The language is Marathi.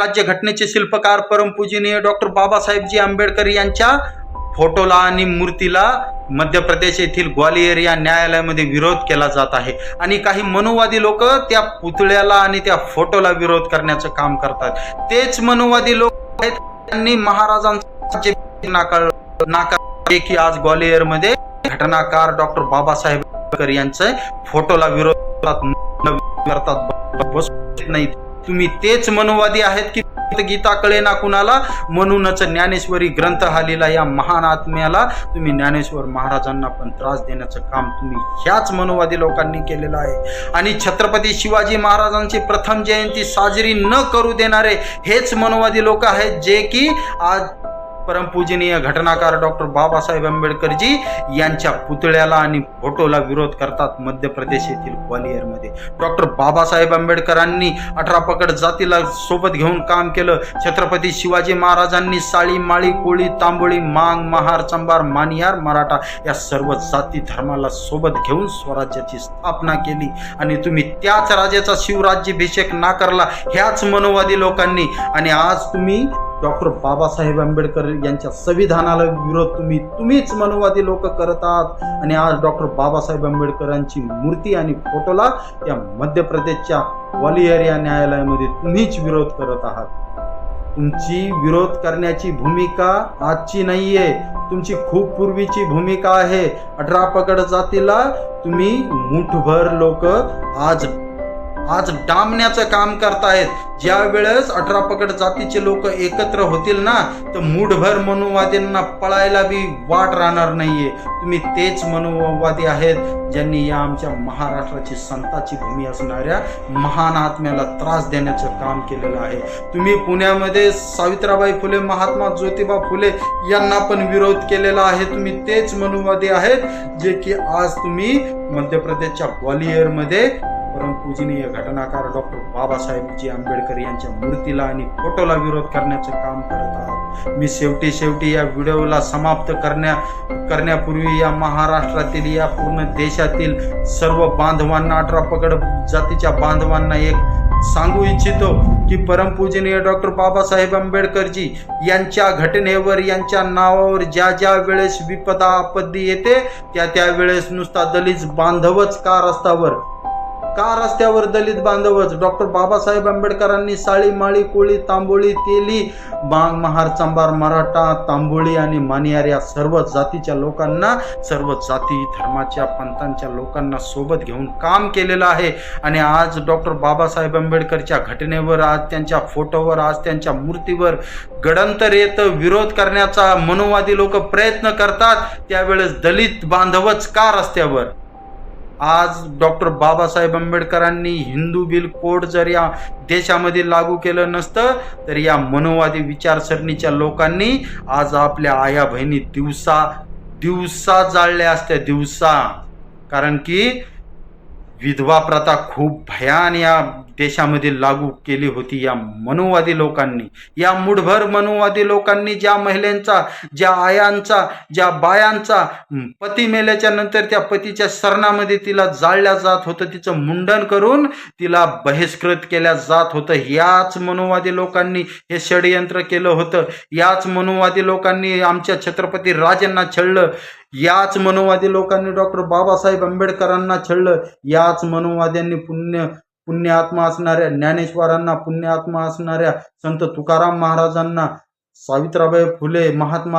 राज्यघटनेचे शिल्पकार परमपूजनीय डॉक्टर बाबासाहेबजी आंबेडकर यांच्या फोटोला आणि मूर्तीला मध्य प्रदेश येथील ग्वालियर या न्यायालयामध्ये विरोध केला जात आहे आणि काही मनुवादी लोक त्या पुतळ्याला आणि त्या फोटोला विरोध करण्याचं काम करतात तेच मनुवादी लोक आहेत त्यांनी महाराजांचे नाकार नाकार की आज ग्वालियरमध्ये घटनाकार डॉक्टर बाबासाहेब आंबेडकर फोटोला विरोध करतात करतात बसत नाहीत तुम्ही तेच मनोवादी आहेत की गीता कळे ना कुणाला? म्हणूनच ज्ञानेश्वरी ग्रंथ हा लिहिला या महान आत्म्याला तुम्ही ज्ञानेश्वर महाराजांना पण त्रास देण्याचं काम तुम्ही ह्याच मनोवादी लोकांनी केलेलं आहे. आणि छत्रपती शिवाजी महाराजांची प्रथम जयंती साजरी न करू देणारे हेच मनोवादी लोक आहेत जे की आज परमपूजनीय घटनाकार डॉक्टर बाबासाहेब आंबेडकरजी यांच्या पुतळ्याला आणि फोटोला विरोध करतात मध्य प्रदेश येथील ग्वालियरमध्ये डॉक्टर बाबासाहेब आंबेडकरांनी अठरा पकड जातीला सोबत घेऊन काम केलं. छत्रपती शिवाजी महाराजांनी साळी माळी कोळी तांबोळी मांग महार चंबार मानियार मराठा या सर्व जाती धर्माला सोबत घेऊन स्वराज्याची स्थापना केली. आणि तुम्ही त्याच राजाचा शिवराज्याभिषेक नाकारला ह्याच मनोवादी लोकांनी. आणि आज तुम्ही डॉक्टर बाबासाहेब आंबेडकर यांच्या संविधानाला विरोध तुम्ही तुम्हीच मनोवादी लोक करत आहात. आणि आज डॉक्टर बाबासाहेब आंबेडकरांची मूर्ती आणि फोटोला या मध्य प्रदेशच्या ग्वालियर या न्यायालयामध्ये तुम्हीच विरोध करत आहात. तुमची विरोध करण्याची भूमिका आजची नाहीये. तुमची खूप पूर्वीची भूमिका आहे. अठरा पकड जातीला तुम्ही मुठभर लोक आज आज डांबण्याचं काम करतायत. ज्या वेळेस अठरा पकड जातीचे लोक एकत्र होतील ना तर मूठभर मनुवादींना पळायला बी वाट राहणार नाहीये. तुम्ही तेच मनुवादी आहेत ज्यांनी या आमच्या महाराष्ट्राची संताची भूमी असणाऱ्या महान आत्म्याला त्रास देण्याचं काम केलेलं आहे. तुम्ही पुण्यामध्ये सावित्राबाई फुले महात्मा ज्योतिबा फुले यांना पण विरोध केलेला आहे. तुम्ही तेच मनुवादी आहेत जे की आज तुम्ही मध्य प्रदेशच्या ग्वालियरमध्ये परम पूजनीय घटनाकार डॉक्टर बाबासाहेबजी आंबेडकर यांच्या मूर्तीला आणि फोटोला विरोध करण्याचं काम करत आहात. मी शेवटी शेवटी या व्हिडिओला समाप्त करण्या करण्यापूर्वी या महाराष्ट्रातील या पूर्ण देशातील सर्व बांधवांना अठरा पकड जातीच्या बांधवांना एक सांगू इच्छितो की परमपूजनीय डॉक्टर बाबासाहेब आंबेडकरजी यांच्या घटनेवर यांच्या नावावर ज्या ज्या वेळेस विपदा आपत्ती येते त्या त्यावेळेस नुसता दलित बांधवच का रस्त्यावर का रस्त्यावर दलित बांधवच? डॉक्टर बाबासाहेब आंबेडकरांनी साळी माळी कोळी तांबोळी तेली बांग महार चांबार मराठा तांबोळी आणि मानियार या सर्व जातीच्या लोकांना सर्व जाती धर्माच्या पंथांच्या लोकांना सोबत घेऊन काम केलेलं आहे. आणि आज डॉक्टर बाबासाहेब आंबेडकरच्या घटनेवर आज त्यांच्या फोटोवर आज त्यांच्या मूर्तीवर गडंतर येतं. विरोध करण्याचा मनोवादी लोक प्रयत्न करतात. त्यावेळेस दलित बांधवच का रस्त्यावर? आज डॉक्टर बाबासाहेब आंबेडकरांनी हिंदू बिल कोड जर या देशामध्ये लागू केलं नसतं तर या मनोवादी विचारसरणीच्या लोकांनी आज आपल्या आया बहिणी दिवसा दिवसा जाळल्या असत्या दिवसा. कारण की विधवा प्रथा खूप भयान या देशामध्ये लागू केली होती या मनुवादी लोकांनी. या मुठभर मनुवादी लोकांनी ज्या महिलांचा ज्या आयांचा ज्या बायांचा पती मेल्याच्या नंतर त्या पतीच्या सरणामध्ये तिला जाळल्या जात होतं. तिचं मुंडन करून तिला बहिष्कृत केल्या जात होतं. याच मनुवादी लोकांनी हे षडयंत्र केलं होतं. याच मनुवादी लोकांनी आमच्या छत्रपती राजांना छळलं. याच मनोवादी लोकांनी डॉक्टर बाबासाहेब आंबेडकरांना छळलं. याच मनोवाद्यांनी पुण्य पुण्यात्मा असणाऱ्या ज्ञानेश्वरांना पुण्यात्मा असणाऱ्या संत तुकाराम महाराजांना सावित्राबाई फुले महात्मा